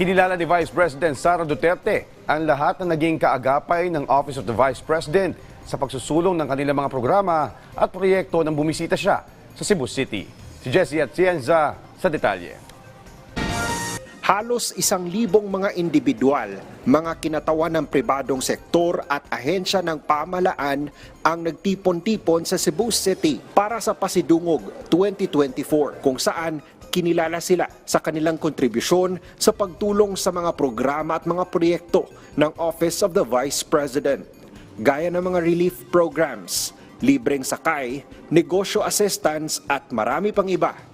Kinilala ni Vice President Sara Duterte ang lahat na naging kaagapay ng Office of the Vice President sa pagsusulong ng kanilang mga programa at proyekto nang bumisita siya sa Cebu City. Si Jessie Atienza sa detalye. Halos isang libong mga individual, mga kinatawan ng pribadong sektor at ahensya ng pamalaan ang nagtipon-tipon sa Cebu City para sa Pasidungog 2024 kung saan kinilala sila sa kanilang kontribusyon sa pagtulong sa mga programa at mga proyekto ng Office of the Vice President. Gaya ng mga relief programs, libreng sakay, negosyo assistance at marami pang iba.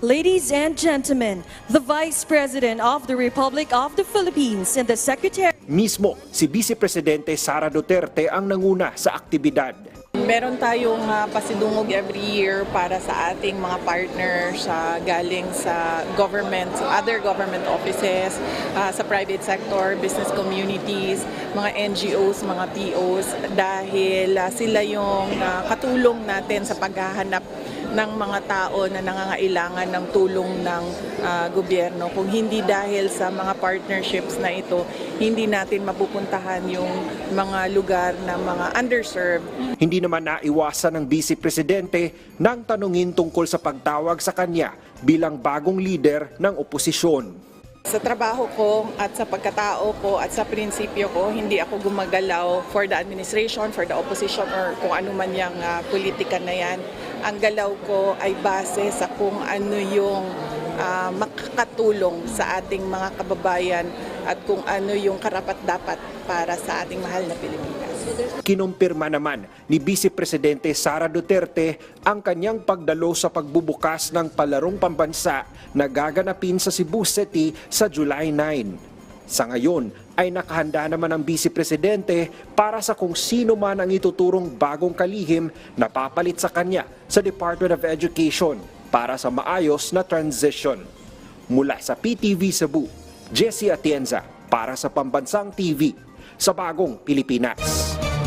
Ladies and gentlemen, the Vice President of the Republic of the Philippines and the Secretary Mismo si Vice Presidente Sara Duterte ang nanguna sa aktibidad. Meron tayong ah, pasidungog every year para sa ating mga partners sa galing sa government, other government offices, ah, sa private sector, business communities, mga NGOs, mga POs dahil ah, sila yung ah, katulong natin sa paghahanap ng mga tao na nangangailangan ng tulong ng ah, gobyerno. Kung hindi dahil sa mga partnerships na ito, hindi natin mapupuntahan yung mga lugar na mga underserved Hindi naman naiwasan ng Vice Presidente nang tanungin tungkol sa pagtawag sa kanya bilang bagong leader ng oposisyon. Sa trabaho ko at sa pagkatao ko at sa prinsipyo ko, hindi ako gumagalaw for the administration, for the opposition or kung ano man yung ah, politika na yan. Ang galaw ko ay base sa kung ano yung ah, makakatulong sa ating mga kababayan at kung ano yung karapat-dapat para sa ating mahal na Pilipinas. Kinumpirma naman ni Vice Presidente Sara Duterte ang kanyang pagdalo sa pagbubukas ng palarong pambansa na gaganapin sa Cebu City sa July 9. Sa ngayon ay nakahanda naman ang Vice Presidente para sa kung sino man ang ituturong bagong kalihim na papalit sa kanya sa Department of Education para sa maayos na transition. Mula sa PTV Cebu, Jesse Atienza para sa Pambansang TV sa Bagong Pilipinas.